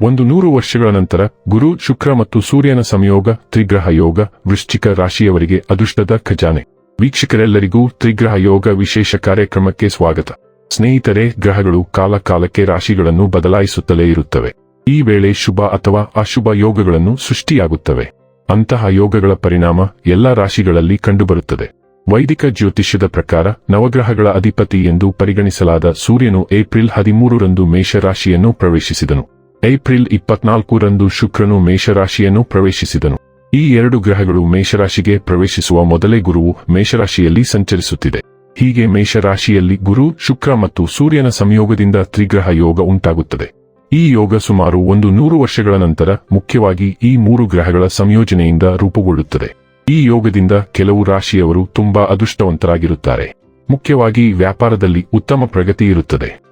ಒಂದು ನೂರು ವರ್ಷಗಳ ನಂತರ ಗುರು, ಶುಕ್ರ ಮತ್ತು ಸೂರ್ಯನ ಸಂಯೋಗ, ತ್ರಿಗ್ರಹ ಯೋಗ, ವೃಶ್ಚಿಕ ರಾಶಿಯವರಿಗೆ ಅದೃಷ್ಟದ ಖಜಾನೆ. ವೀಕ್ಷಕರೆಲ್ಲರಿಗೂ ತ್ರಿಗ್ರಹ ಯೋಗ ವಿಶೇಷ ಕಾರ್ಯಕ್ರಮಕ್ಕೆ ಸ್ವಾಗತ. ಸ್ನೇಹಿತರೆ, ಗ್ರಹಗಳು ಕಾಲಕಾಲಕ್ಕೆ ರಾಶಿಗಳನ್ನು ಬದಲಾಯಿಸುತ್ತಲೇ ಇರುತ್ತವೆ. ಈ ವೇಳೆ ಶುಭ ಅಥವಾ ಅಶುಭ ಯೋಗಗಳನ್ನು ಸೃಷ್ಟಿಯಾಗುತ್ತವೆ. ಅಂತಹ ಯೋಗಗಳ ಪರಿಣಾಮ ಎಲ್ಲ ರಾಶಿಗಳಲ್ಲಿ ಕಂಡುಬರುತ್ತದೆ. ವೈದಿಕ ಜ್ಯೋತಿಷ್ಯದ ಪ್ರಕಾರ ನವಗ್ರಹಗಳ ಅಧಿಪತಿ ಎಂದು ಪರಿಗಣಿಸಲಾದ ಸೂರ್ಯನು ಏಪ್ರಿಲ್ ಹದಿಮೂರರಂದು ಮೇಷರಾಶಿಯನ್ನು ಪ್ರವೇಶಿಸಿದನು. ಏಪ್ರಿಲ್ ಇಪ್ಪತ್ನಾಲ್ಕರಂದು ಶುಕ್ರನು ಮೇಷರಾಶಿಯನ್ನು ಪ್ರವೇಶಿಸಿದನು. ಈ ಎರಡು ಗ್ರಹಗಳು ಮೇಷರಾಶಿಗೆ ಪ್ರವೇಶಿಸುವ ಮೊದಲೇ ಗುರುವು ಮೇಷರಾಶಿಯಲ್ಲಿ ಸಂಚರಿಸುತ್ತಿದೆ. ಹೀಗೆ ಮೇಷರಾಶಿಯಲ್ಲಿ ಗುರು, ಶುಕ್ರ ಮತ್ತು ಸೂರ್ಯನ ಸಂಯೋಗದಿಂದ ತ್ರಿಗ್ರಹ ಯೋಗ ಉಂಟಾಗುತ್ತದೆ. ಈ ಯೋಗ ಸುಮಾರು ಒಂದು ನೂರು ವರ್ಷಗಳ ನಂತರ ಮುಖ್ಯವಾಗಿ ಈ ಮೂರು ಗ್ರಹಗಳ ಸಂಯೋಜನೆಯಿಂದ ರೂಪುಗೊಳ್ಳುತ್ತದೆ. ಈ ಯೋಗದಿಂದ ಕೆಲವು ರಾಶಿಯವರು ತುಂಬಾ ಅದೃಷ್ಟವಂತರಾಗಿರುತ್ತಾರೆ. ಮುಖ್ಯವಾಗಿ ವ್ಯಾಪಾರದಲ್ಲಿ ಉತ್ತಮ ಪ್ರಗತಿ ಇರುತ್ತದೆ.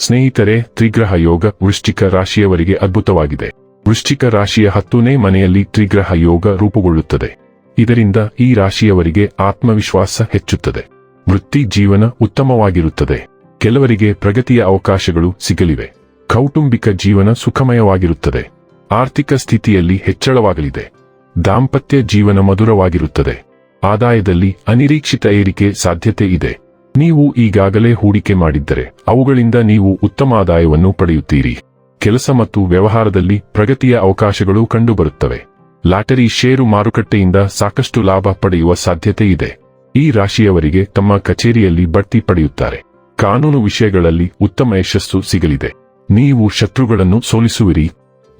ಸ್ನೇಹಿತರೆ, ತ್ರಿಗ್ರಹ ಯೋಗ ವೃಶ್ಚಿಕ ರಾಶಿಯವರಿಗೆ ಅದ್ಭುತವಾಗಿದೆ. ವೃಶ್ಚಿಕ ರಾಶಿಯ ಹತ್ತನೇ ಮನೆಯಲ್ಲಿ ತ್ರಿಗ್ರಹ ಯೋಗ ರೂಪುಗೊಳ್ಳುತ್ತದೆ. ಇದರಿಂದ ಈ ರಾಶಿಯವರಿಗೆ ಆತ್ಮವಿಶ್ವಾಸ ಹೆಚ್ಚುತ್ತದೆ. ವೃತ್ತಿ ಜೀವನ ಉತ್ತಮವಾಗಿರುತ್ತದೆ. ಕೆಲವರಿಗೆ ಪ್ರಗತಿಯ ಅವಕಾಶಗಳು ಸಿಗಲಿವೆ. ಕೌಟುಂಬಿಕ ಜೀವನ ಸುಖಮಯವಾಗಿರುತ್ತದೆ. ಆರ್ಥಿಕ ಸ್ಥಿತಿಯಲ್ಲಿ ಹೆಚ್ಚಳವಾಗಲಿದೆ. ದಾಂಪತ್ಯ ಜೀವನ ಮಧುರವಾಗಿರುತ್ತದೆ. ಆದಾಯದಲ್ಲಿ ಅನಿರೀಕ್ಷಿತ ಏರಿಕೆ ಸಾಧ್ಯತೆ ಇದೆ. ನೀವು ಈಗಾಗಲೇ ಹೂಡಿಕೆ ಮಾಡಿದ್ದರೆ, ಅವುಗಳಿಂದ ನೀವು ಉತ್ತಮ ಆದಾಯವನ್ನು ಪಡೆಯುತ್ತೀರಿ. ಕೆಲಸ ಮತ್ತು ವ್ಯವಹಾರದಲ್ಲಿ ಪ್ರಗತಿಯ ಅವಕಾಶಗಳು ಕಂಡುಬರುತ್ತವೆ. ಲಾಟರಿ ಷೇರು ಮಾರುಕಟ್ಟೆಯಿಂದ ಸಾಕಷ್ಟು ಲಾಭ ಪಡೆಯುವ ಸಾಧ್ಯತೆ ಇದೆ. ಈ ರಾಶಿಯವರಿಗೆ ತಮ್ಮ ಕಚೇರಿಯಲ್ಲಿ ಬಡ್ತಿ ಪಡೆಯುತ್ತಾರೆ. ಕಾನೂನು ವಿಷಯಗಳಲ್ಲಿ ಉತ್ತಮ ಯಶಸ್ಸು ಸಿಗಲಿದೆ. ನೀವು ಶತ್ರುಗಳನ್ನು ಸೋಲಿಸುವಿರಿ.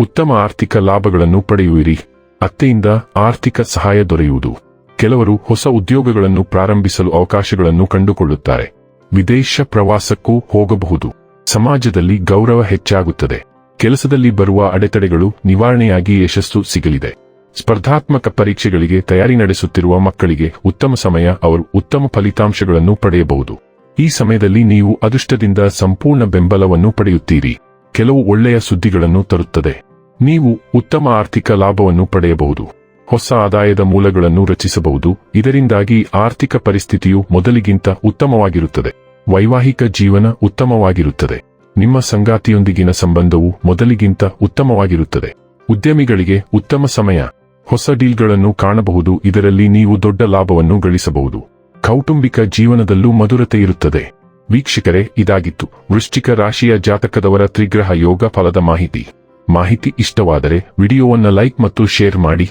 ಉತ್ತಮ ಆರ್ಥಿಕ ಲಾಭಗಳನ್ನು ಪಡೆಯುವಿರಿ. ಅತ್ತೆಯಿಂದ ಆರ್ಥಿಕ ಸಹಾಯ ದೊರೆಯುವುದು. ಕೆಲವರು ಹೊಸ ಉದ್ಯೋಗಗಳನ್ನು ಪ್ರಾರಂಭಿಸಲು ಅವಕಾಶಗಳನ್ನು ಕಂಡುಕೊಳ್ಳುತ್ತಾರೆ. ವಿದೇಶ ಪ್ರವಾಸಕ್ಕೂ ಹೋಗಬಹುದು. ಸಮಾಜದಲ್ಲಿ ಗೌರವ ಹೆಚ್ಚಾಗುತ್ತದೆ. ಕೆಲಸದಲ್ಲಿ ಬರುವ ಅಡೆತಡೆಗಳು ನಿವಾರಣೆಯಾಗಿ ಯಶಸ್ಸು ಸಿಗಲಿದೆ. ಸ್ಪರ್ಧಾತ್ಮಕ ಪರೀಕ್ಷೆಗಳಿಗೆ ತಯಾರಿ ನಡೆಸುತ್ತಿರುವ ಮಕ್ಕಳಿಗೆ ಉತ್ತಮ ಸಮಯ ಅವರು ಉತ್ತಮ ಫಲಿತಾಂಶಗಳನ್ನು ಪಡೆಯಬಹುದು. ಈ ಸಮಯದಲ್ಲಿ ನೀವು ಅದೃಷ್ಟದಿಂದ ಸಂಪೂರ್ಣ ಬೆಂಬಲವನ್ನು ಪಡೆಯುತ್ತೀರಿ. ಕೆಲವು ಒಳ್ಳೆಯ ಸುದ್ದಿಗಳನ್ನು ತರುತ್ತದೆ. ನೀವು ಉತ್ತಮ ಆರ್ಥಿಕ ಲಾಭವನ್ನು ಪಡೆಯಬಹುದು. ಹೊಸ ಆದಾಯದ ಮೂಲಗಳನ್ನು ರಚಿಸಬಹುದು. ಇದರಿಂದಾಗಿ ಆರ್ಥಿಕ ಪರಿಸ್ಥಿತಿಯು ಮೊದಲಿಗಿಂತ ಉತ್ತಮವಾಗಿರುತ್ತದೆ. ವೈವಾಹಿಕ ಜೀವನ ಉತ್ತಮವಾಗಿರುತ್ತದೆ. ನಿಮ್ಮ ಸಂಗಾತಿಯೊಂದಿಗಿನ ಸಂಬಂಧವು ಮೊದಲಿಗಿಂತ ಉತ್ತಮವಾಗಿರುತ್ತದೆ. ಉದ್ಯಮಿಗಳಿಗೆ ಉತ್ತಮ ಸಮಯ. ಹೊಸ ಡೀಲ್ಗಳನ್ನು ಕಾಣಬಹುದು. ಇದರಲ್ಲಿ ನೀವು ದೊಡ್ಡ ಲಾಭವನ್ನು ಗಳಿಸಬಹುದು. ಕೌಟುಂಬಿಕ ಜೀವನದಲ್ಲೂ ಮಧುರತೆ ಇರುತ್ತದೆ. ವೀಕ್ಷಕರೇ, ಇದಾಗಿತ್ತು. ವೃಶ್ಚಿಕ ರಾಶಿಯ ಜಾತಕದವರ ತ್ರಿಗ್ರಹ ಯೋಗ ಫಲದ ಮಾಹಿತಿ. ಮಾಹಿತಿ ಇಷ್ಟವಾದರೆ ವಿಡಿಯೋವನ್ನು ಲೈಕ್ ಮತ್ತು ಶೇರ್ ಮಾಡಿ.